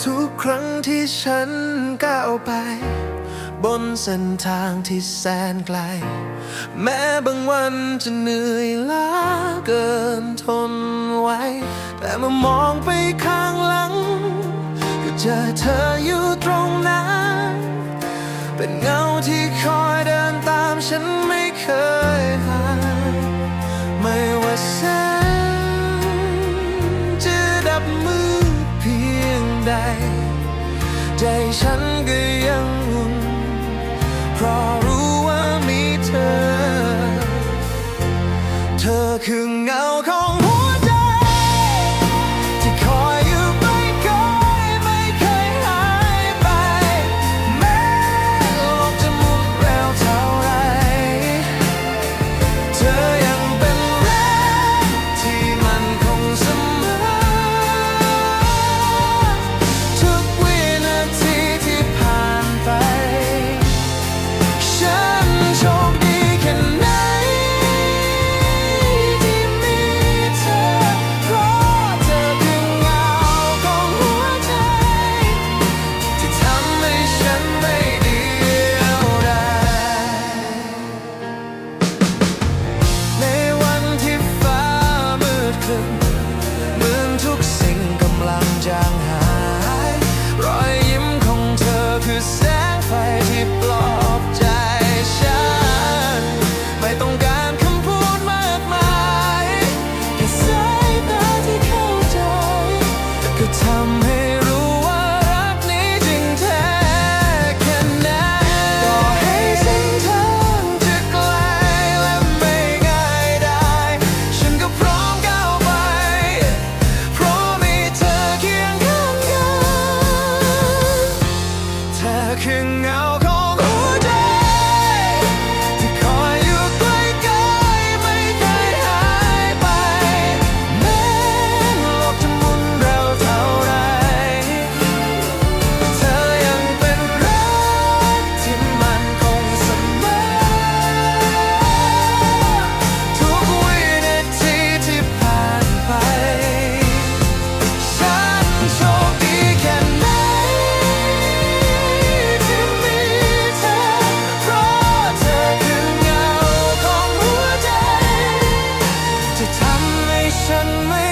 ทุกครั้งที่ฉันก้าวไป บนเส้นทางที่แสนไกล แม้บางวันจะเหนื่อยล้าเกินทนไว้ แต่เมื่อมองไปข้างหลัง ก็เจอเธออยู่ตรงนั้น เป็นเงาที่คอยเดินตามฉันไม่เคย ใจฉันก็ยังอุ่นเพราะ happen now call And suddenly